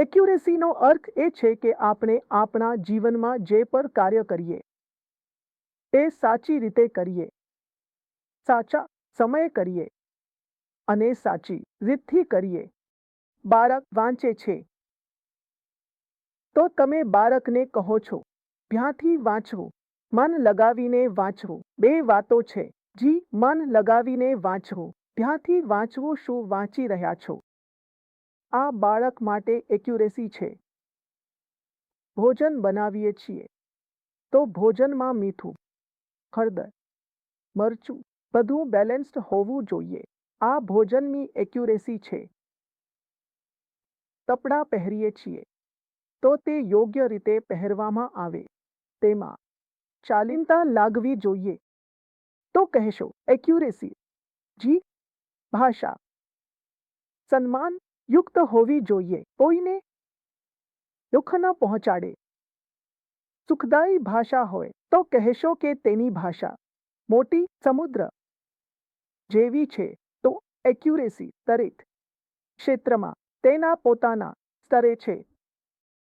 એક્યુરેસીનો અર્થ એ છે કે આપણે આપણા જીવનમાં જે પર કાર્ય કરીએ તે સાચી રીતે કરીએ. સાચા સમયે કરીએ અને સાચી રીતથી કરીએ. બાળક વાંચે છે. તો તમે બાળકને કહો છો ત્યાંથી વાંચવું, મન લગાવીને વાંચવું. બે વાતો છે. જી, મન લગાવીને વાંચવું ત્યાંથી વાંચવું શું વાંચી રહ્યા છો? આ બાળક માટે એક્યુરેસી છે. ભોજન બનાવીએ છીએ. તો ભોજનમાં મીઠું, હળદર, મરચું બધું બેલેન્સ્ડ હોવું જોઈએ. આ ભોજનની એક્યુરેસી છે. તપડા પહેરીએ છીએ. તો તે યોગ્ય રીતે પહેરવામાં આવે. તેમાં ચાલીનતા લાગવી જોઈએ. તો કહેશો, એક્યુરેસી. જી, ભાષા. સન્માન યુક્ત હોવી જોઈએ. કોઈને દુઃખ ન પહોંચાડે. સુખદાયી ભાષા હોય તો કહેશો કે તેની ભાષા મોટી સમુદ્ર જેવી છે તો એક્યુરેસી દરેક ક્ષેત્રમાં તેના પોતાના સ્તરે છે.